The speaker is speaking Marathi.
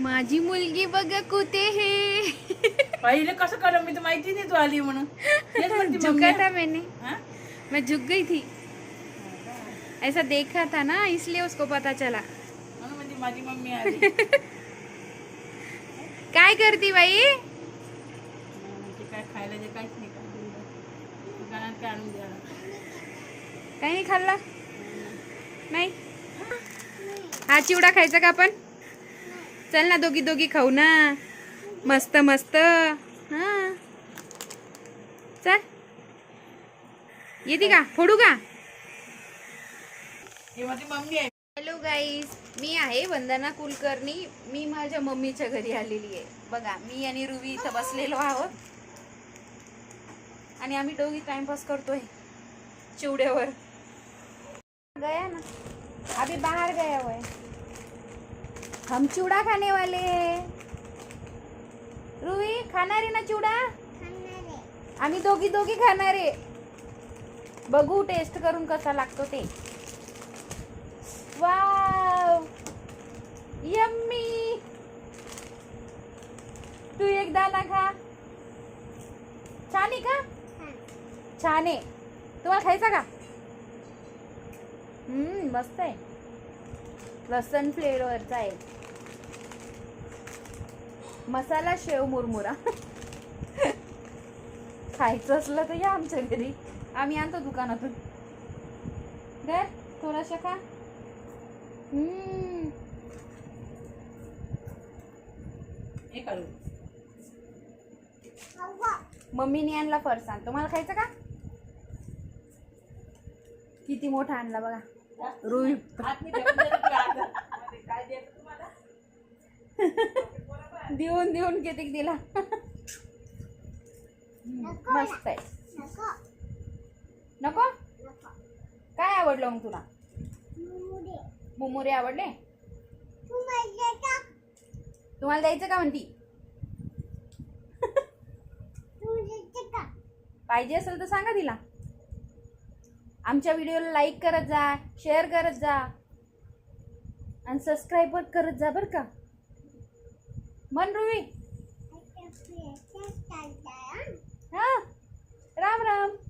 माझी मुलगी बघ कुठे हे पहिले कसं करा मी तर माहिती नाही तू आली म्हणून. तेच म्हणते मम्मी. झुका था मैंने. हा? मैं झुक गई थी. ऐसा देखा था ना इसलिए उसको पता चला. म्हणून माझी मम्मी आली. काय करती बाई? काय खायला जे काहीच नाही काय दुकानात काय आणून द्या काही नाही खाल्ला? नाही? हा चिवडा खायचा का आपण? चल ना दोघी दोघी खाऊ ना. मस्त मस्त. हा. चल. येते का? फोडू का? हॅलो गाईज मी आहे वंदना कुलकर्णी. मी माझ्या मम्मीच्या घरी आलेली आहे. बघा मी आणि रुवी इथं बसलेलो आहोत. आणि आम्ही दोघी टाइमपास करतोय. चिवड्यावर. गया ना? अभी बाहेर गया वय हम चिवडा खाने वाले हैं। रुवी खाणार आहे ना चिवडा आम्ही दोघी दोघी खाणार आहे. बघू टेस्ट करून कसा लागतो ते. वाव यम्मी तू एक दाना खा. छान आहे का? छान आहे. तुम्हाला खायचा का? हम्म मस्त आहे. लसण फ्लेवरचा आहे. मसाला शेव मुरमुरा. खायचं असलं तर या आमच्या घरी. आम्ही आणतो दुकानातून. घर थोडासा खा. मम्मीने आणला फरसाण तुम्हाला खायचं का? किती मोठा आणला बघा. रुई हात नाही ठेवून देत तू आता. मध्ये काय द्यायचं तुम्हाला देऊन देऊन किती दिला? मस्त आहे. नको. काय आवडलं मग तुला? मुमुरे. आवडले? तुम्हाला द्यायचं का म्हणती? पाहिजे असेल तर सांगा तिला. आमच्या व्हिडिओला लाईक करत जा शेअर करत जा. आणि सबस्क्राईब करत जा बरं का. मन रुवी हा. राम राम.